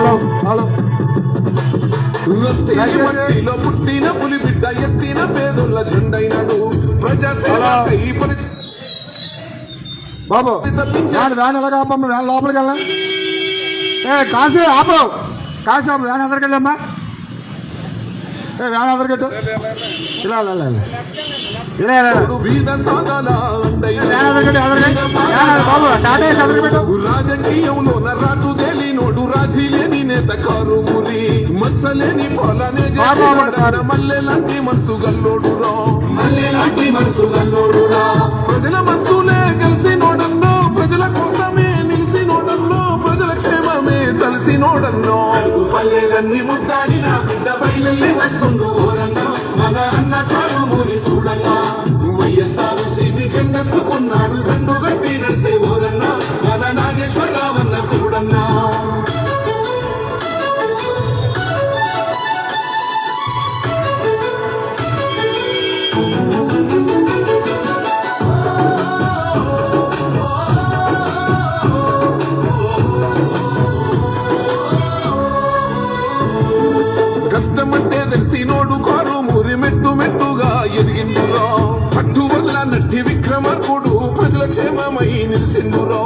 Hello. Hello. రొట్టెని మట్టిలో పుట్టిన పులి బిడ్డ ఎత్తిన పేదోళ్ళ జెండైనడు. ప్రజాసేవకై పని బాబు వ్యాన్ ఎలాగ ఆపమ్మ వ్యాన్ లోపలికి వెళ్ళా. ఏ కాశీ ఆపు. కాశీ ఆపు వ్యాన్ ఎదరికి వెళ్ళమ్మా ఏ వ్యాన్ ఎదరికెట్టు ఇలా ఇలా ఇలా ఇలా. వ్యాన్ ఎదరికెట్టు ఎదరికి వ్యాన్ ఎదరికి బాబు టాటా ఏసి ఎదరికి పెట్టు. రాజకీయంలో నర్రాటు కారు పాలనే. మల్లెలాంటి మనసు మల్లెలాంటి మనసు ప్రజల మనసులే కలిసి నోడన్నో ప్రజల కోసమే నిలిసి నోడన్నో ప్రజల క్షేమమే తలసి నోడన్నో పల్లెలన్నీ నా బిడ్డ బయలెల్లి వస్తుండు ఓరన్నా. మన అన్న కారు మూరి చూడన్నా. వైఎస్ఆర్ సిపి చెండెత్తుకున్నాడు కష్టమంటే తెలిసి నోడు కారు మురి మెట్టు మెట్టుగా ఎదిగిండురో. పట్టు వదల నట్టి విక్రమార్కుడు ప్రజల క్షేమమై నిలిసిండురో